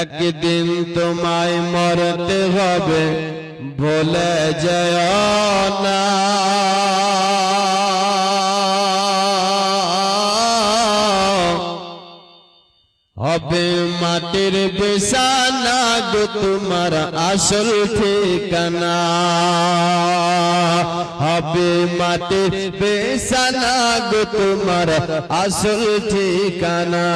একদিন তোমায় মরতে হবে ভুলে যায় না। হবে মাটির বিছানা গো তোমার আসল ঠিকানা। হবে মাটির বিছানা গো তোমার আসল ঠিকানা।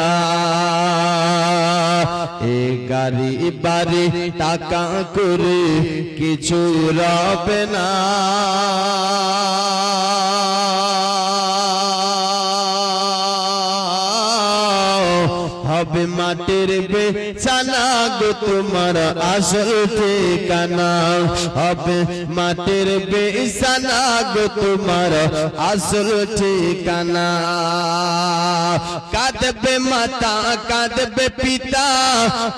এ গাড়ি বাড়ি টাকা করে কিছু রবে না। হবে মাটির বেচানা গো তোমার আসল ঠিকানা হবে মাটির বেচানা গো তোমার আসল ঠিকানা কাঁদবে মাতা কাঁদবে পিতা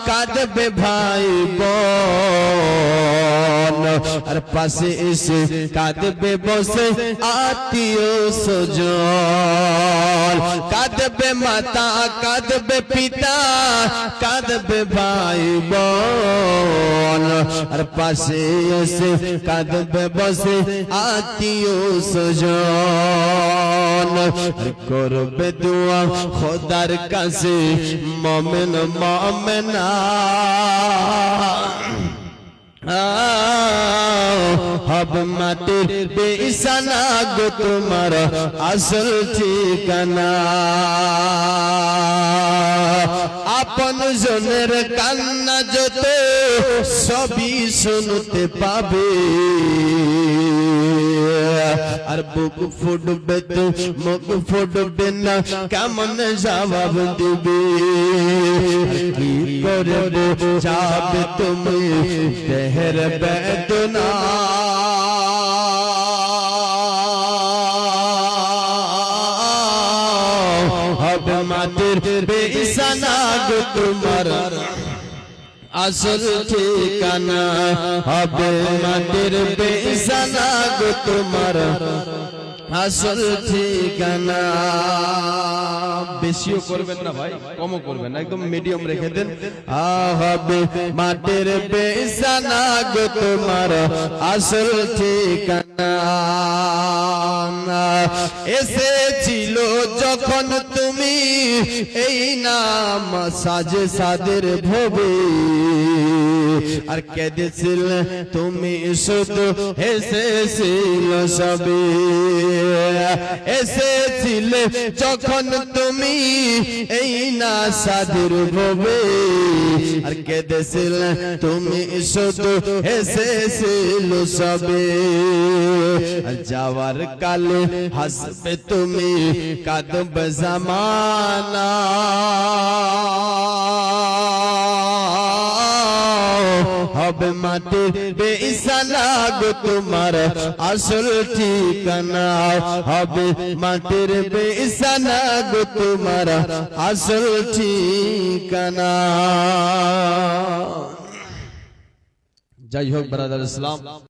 কাঁদবে ভাই বোন আর পাশে এসে কাঁদবে বসে আত্মীয় স্বজন কাঁদবে মাতা কাঁদবে পিতা কাঁদবে ভাই বোন। আর পাশে এসে কাঁদবে বসে আত্মীয় স্বজন। আর করবে দোয়া খোদার কাছে, মমেন মমেনা। হব মাটির বেসানা গো তোমার আসল ঠিকানা। আপন জনের কান্না যত সবই শুনতে পাবে। আর বুক ফুটবে তো, মুখ ফুটবে না, কেমন জবাব দিবে? কি করবে, যাবে তুমি দেহের বেদনা। বেসানা গো তোমার। আসল ঠিকানা হবে মাটির বেসানা গো তোমার। আসল ঠিকানা। বেশিও করবেন না ভাই কমও করবেন না একদম মিডিয়াম রেখে দেন। হবে মাটির বেসানা গো তোমার। আসল ঠিকানা। এসেছিল যখন এই নাম সাজে সাদের ভবে। আর কেঁদেছিল তুমি শুধু এসেছিল সবে। এসেছিল যখন তুমি এই না সাদের ভবে। আর কেঁদেছিল তুমি শুধু এসেছিল সবে। যাওয়ার কালে হাসবে তুমি কাঁদবে জামানা। হবে মাটির বেসানা গো তোমার আসল ঠিকানা হবে মাটির বেসানা গো তোমার আসল ঠিকানা। যাই হোক, ব্রাদার ইসলাম।